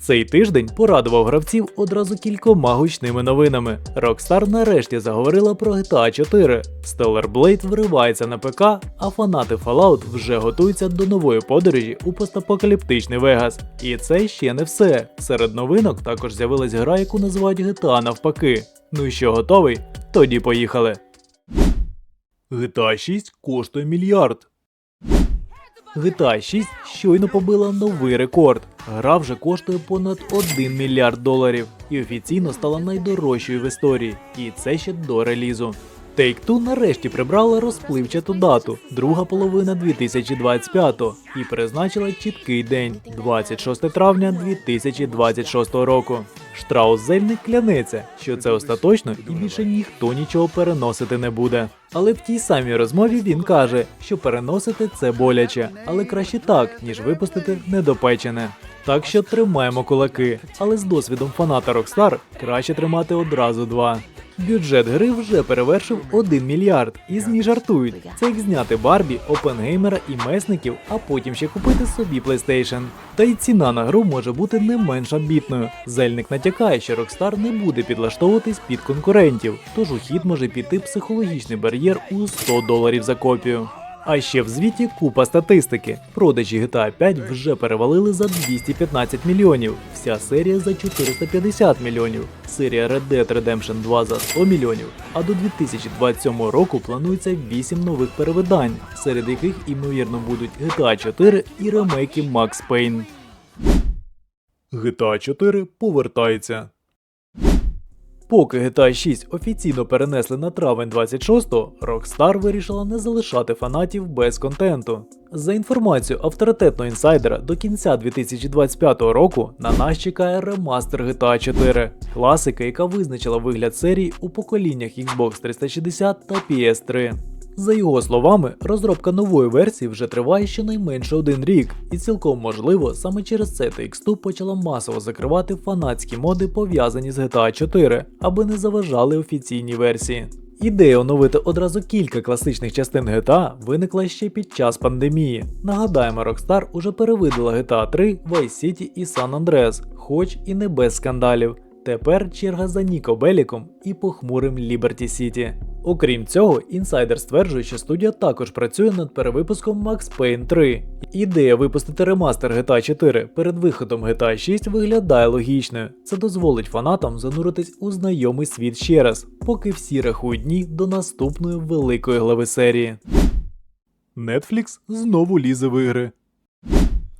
Цей тиждень порадував гравців одразу кількома гучними новинами. Rockstar нарешті заговорила про GTA 4. Stellar Blade вривається на ПК, а фанати Fallout вже готуються до нової подорожі у постапокаліптичний Вегас. І це ще не все. Серед новинок також з'явилась гра, яку називають GTA навпаки. Ну і що, готовий? Тоді поїхали. GTA 6 коштує мільярд. GTA 6 щойно побила новий рекорд. Гра вже коштує понад 1 мільярд доларів і офіційно стала найдорожчою в історії. І це ще до релізу. Take-Two нарешті прибрала розпливчату дату, друга половина 2025 і призначила чіткий день 26 травня 2026 року. Штраус Зельник клянеться, що це остаточно і більше ніхто нічого переносити не буде. Але в тій самій розмові він каже, що переносити це боляче, але краще так, ніж випустити недопечене. Так що тримаємо кулаки, але з досвідом фаната Rockstar краще тримати одразу два. Бюджет гри вже перевершив 1 мільярд, і ЗМІ жартують. Це як зняти Барбі, Опенгеймера і месників, а потім ще купити собі PlayStation. Та й ціна на гру може бути не менш амбітною. Зельник натякає, що Rockstar не буде підлаштовуватись під конкурентів, тож у хід може піти психологічний бар'єр у 100 доларів за копію. А ще в звіті купа статистики. Продажі GTA 5 вже перевалили за 215 мільйонів, вся серія за 450 мільйонів, серія Red Dead Redemption 2 за 100 мільйонів. А до 2027 року планується 8 нових перевидань, серед яких імовірно будуть GTA 4 і ремейки Max Payne. GTA 4 повертається. Поки GTA 6 офіційно перенесли на травень 26-го, Rockstar вирішила не залишати фанатів без контенту. За інформацією авторитетного інсайдера, до кінця 2025 року на нас чекає ремастер GTA 4, класика, яка визначила вигляд серії у поколіннях Xbox 360 та PS3. За його словами, розробка нової версії вже триває щонайменше один рік, і цілком можливо, саме через це TX2 почала масово закривати фанатські моди, пов'язані з GTA 4, аби не заважали офіційній версії. Ідея оновити одразу кілька класичних частин GTA виникла ще під час пандемії. Нагадаємо, Rockstar уже перевидала GTA 3, Vice City і San Andreas, хоч і не без скандалів. Тепер черга за Ніко Беліком і похмурим Liberty City. Окрім цього, інсайдер стверджує, що студія також працює над перевипуском Max Payne 3. Ідея випустити ремастер GTA 4 перед виходом GTA 6 виглядає логічною. Це дозволить фанатам зануритись у знайомий світ ще раз, поки всі рахують дні до наступної великої глави серії. Netflix знову лізе в ігри.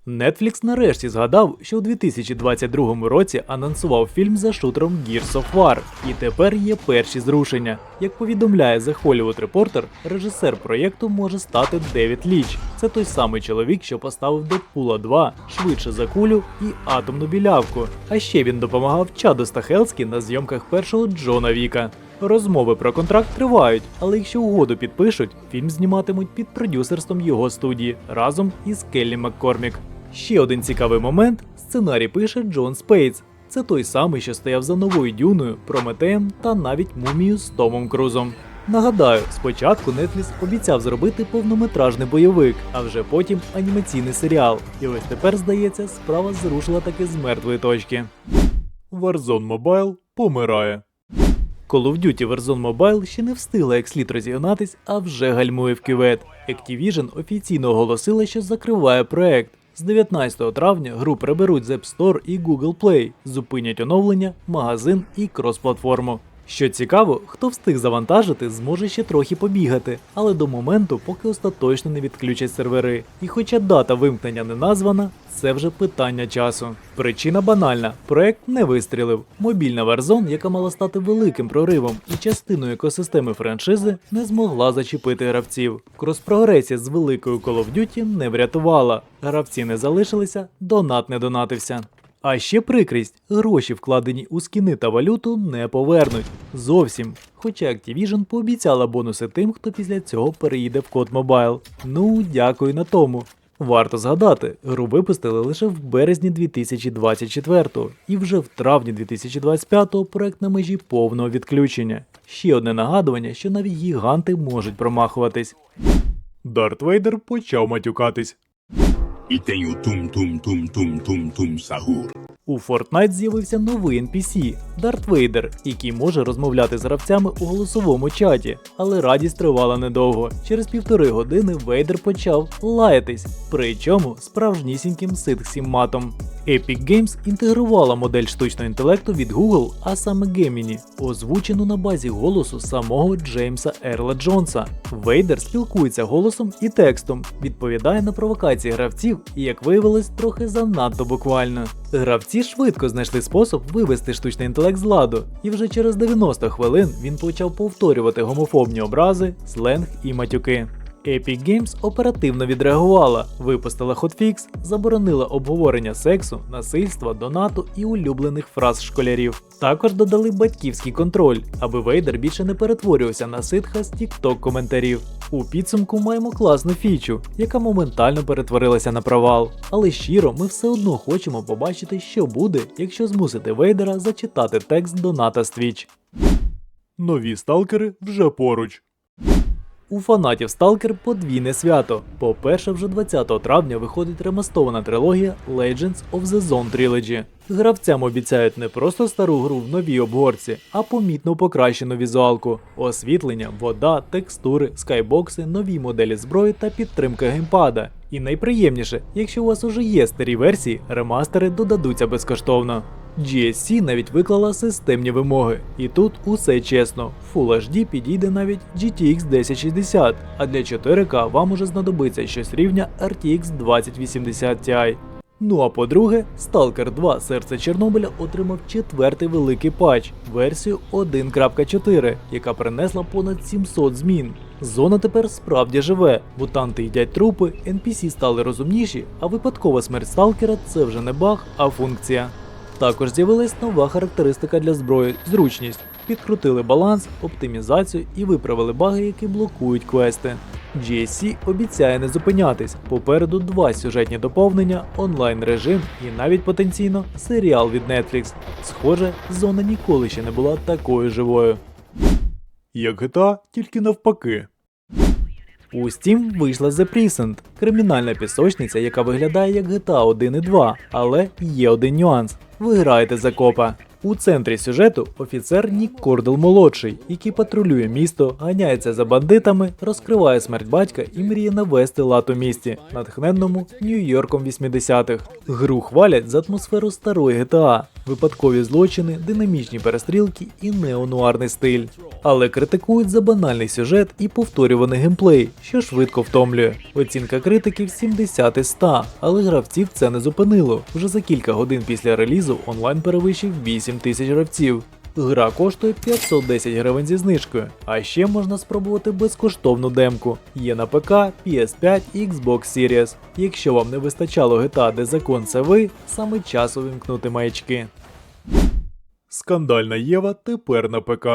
Netflix нарешті згадав, що у 2022 році анонсував фільм за шутером Gears of War, і тепер є перші зрушення. Як повідомляє The Hollywood Reporter, режисер проєкту може стати Девід Ліч. Це той самий чоловік, що поставив Дедпула 2, швидше за кулю і атомну білявку. А ще він допомагав Чаду Стахелські на зйомках першого Джона Віка. Розмови про контракт тривають, але якщо угоду підпишуть, фільм зніматимуть під продюсерством його студії разом із Келлі Маккормік. Ще один цікавий момент: сценарій пише Джон Спейтс. Це той самий, що стояв за новою дюною, Прометеєм та навіть мумію з Томом Крузом. Нагадаю, спочатку Netflix обіцяв зробити повнометражний бойовик, а вже потім анімаційний серіал. І ось тепер, здається, справа зрушила таки з мертвої точки. Warzone Mobile помирає. Call of Duty Warzone Mobile ще не встигла як слід розігнатись, а вже гальмує в кювет. Activision офіційно оголосила, що закриває проект. З 19 травня гру приберуть з App Store і Google Play, зупинять оновлення, магазин і крос-платформу. Що цікаво, хто встиг завантажити, зможе ще трохи побігати, але до моменту, поки остаточно не відключать сервери. І хоча дата вимкнення не названа, це вже питання часу. Причина банальна: проект не вистрілив. Мобільна Warzone, яка мала стати великим проривом і частиною екосистеми франшизи, не змогла зачепити гравців. Крос-прогресія з великою Call of Duty не врятувала. Гравці не залишилися, донат не донатився. А ще прикрість: гроші, вкладені у скіни та валюту, не повернуть зовсім. Хоча Activision пообіцяла бонуси тим, хто після цього переїде в код Mobile. Ну, дякую на тому. Варто згадати, гру випустили лише в березні 2024 і вже в травні 2025 проект на межі повного відключення. Ще одне нагадування, що навіть гіганти можуть промахуватись. Дарт Вейдер почав матюкатись. E tem o tum tum tum tum tum sahur. У Fortnite з'явився новий NPC Дарт Вейдер, який може розмовляти з гравцями у голосовому чаті, але радість тривала недовго. Через півтори години Вейдер почав лаятись, причому справжнісіньким ситхсім матом. Epic Games інтегрувала модель штучного інтелекту від Google, а саме Gemini, озвучену на базі голосу самого Джеймса Ерла Джонса. Вейдер спілкується голосом і текстом, відповідає на провокації гравців і, як виявилось, трохи занадто буквально. Гравці швидко знайшли спосіб вивести штучний інтелект з ладу, і вже через 90 хвилин він почав повторювати гомофобні образи, сленг і матюки. Epic Games оперативно відреагувала, випустила хотфікс, заборонила обговорення сексу, насильства, донату і улюблених фраз школярів. Також додали батьківський контроль, аби Вейдер більше не перетворювався на ситха з тікток коментарів. У підсумку маємо класну фічу, яка моментально перетворилася на провал. Але щиро ми все одно хочемо побачити, що буде, якщо змусити Вейдера зачитати текст доната з Twitch. Нові сталкери вже поруч. У фанатів Stalker подвійне свято. По-перше, вже 20 травня виходить ремастована трилогія Legends of the Zone Trilogy. Гравцям обіцяють не просто стару гру в новій обгорці, а помітно покращену візуалку, освітлення, вода, текстури, скайбокси, нові моделі зброї та підтримка геймпада. І найприємніше, якщо у вас уже є старі версії, ремастери додадуться безкоштовно. GSC навіть виклала системні вимоги, і тут усе чесно. Full HD підійде навіть GTX 1060, а для 4К вам уже знадобиться щось рівня RTX 2080 Ti. Ну а по-друге, Stalker 2 Серце Чорнобиля отримав четвертий великий патч, версію 1.4, яка принесла понад 700 змін. Зона тепер справді живе, мутанти їдять трупи, NPC стали розумніші, а випадкова смерть сталкера це вже не баг, а функція. Також з'явилась нова характеристика для зброї зручність. Підкрутили баланс, оптимізацію і виправили баги, які блокують квести. GSC обіцяє не зупинятись. Попереду два сюжетні доповнення, онлайн режим і навіть потенційно серіал від Netflix. Схоже, зона ніколи ще не була такою живою. Як GTA, тільки навпаки. У Steam вийшла The Precinct – кримінальна пісочниця, яка виглядає як GTA 1 і 2, але є один нюанс. Ви граєте за копа. У центрі сюжету офіцер Нік Кордел молодший, який патрулює місто, ганяється за бандитами, розкриває смерть батька і мріє навести лад у місті, натхненному Нью-Йорком 80-х. Гру хвалять за атмосферу старої GTA, випадкові злочини, динамічні перестрілки і неонуарний стиль. Але критикують за банальний сюжет і повторюваний геймплей, що швидко втомлює. Оцінка критиків 70 із 100, але гравців це не зупинило. Вже за кілька годин після релізу онлайн перевищив 8 тисяч гравців. Гра коштує 510 гривень зі знижкою, а ще можна спробувати безкоштовну демку. Є на ПК, PS5 і Xbox Series. Якщо вам не вистачало GTA, де закон це ви, саме час увімкнути маячки. Скандальна Єва тепер на ПК.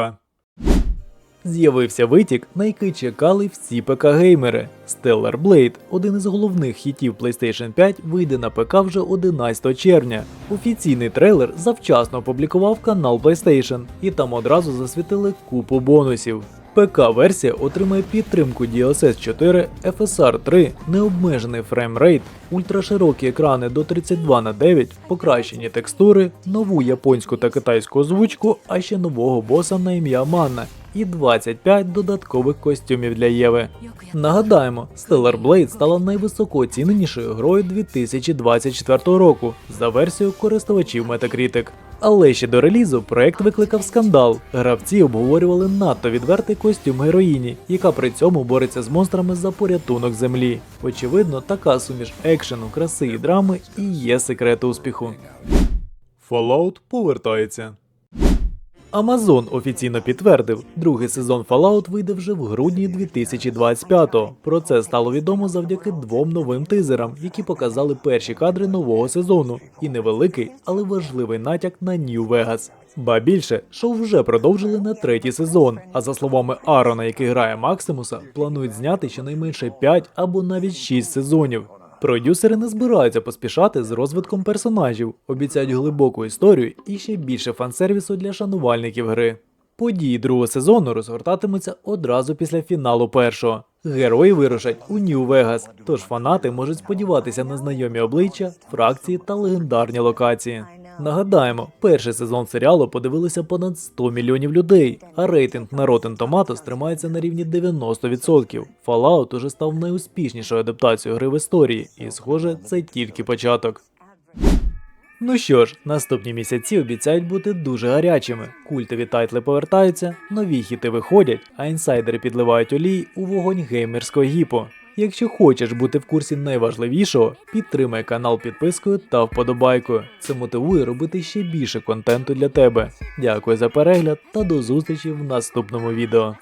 З'явився витік, на який чекали всі ПК-геймери. Stellar Blade, один із головних хітів PlayStation 5, вийде на ПК вже 11 червня. Офіційний трейлер завчасно опублікував канал PlayStation, і там одразу засвітили купу бонусів. ПК-версія отримає підтримку DLSS 4, FSR 3, необмежений фреймрейт, ультраширокі екрани до 32 на 9, покращені текстури, нову японську та китайську озвучку, а ще нового боса на ім'я Манна і 25 додаткових костюмів для Єви. Нагадаємо, Stellar Blade стала найвисокооціненішою грою 2024 року за версією користувачів Metacritic. Але ще до релізу проект викликав скандал. Гравці обговорювали надто відвертий костюм героїні, яка при цьому бореться з монстрами за порятунок землі. Очевидно, така суміш екшену, краси і драми і є секрет успіху. Fallout повертається. Amazon офіційно підтвердив, другий сезон Fallout вийде вже в грудні 2025-го. Про це стало відомо завдяки двом новим тизерам, які показали перші кадри нового сезону, і невеликий, але важливий натяк на Vegas. Ба більше, шоу вже продовжили на третій сезон. А за словами Арона, який грає Максимуса, планують зняти щонайменше 5 або навіть 6 сезонів. Продюсери не збираються поспішати з розвитком персонажів, обіцяють глибоку історію і ще більше фансервісу для шанувальників гри. Події другого сезону розгортатимуться одразу після фіналу першого. Герої вирушать у Нью-Вегас, тож фанати можуть сподіватися на знайомі обличчя, фракції та легендарні локації. Нагадаємо, перший сезон серіалу подивилися понад 100 мільйонів людей, а рейтинг на Rotten Tomatoes тримається на рівні 90%. Fallout уже став найуспішнішою адаптацією гри в історії, і, схоже, це тільки початок. Ну що ж, наступні місяці обіцяють бути дуже гарячими. Культові тайтли повертаються, нові хіти виходять, а інсайдери підливають олій у вогонь геймерського гіпо. Якщо хочеш бути в курсі найважливішого, підтримай канал підпискою та вподобайкою. Це мотивує робити ще більше контенту для тебе. Дякую за перегляд та до зустрічі в наступному відео.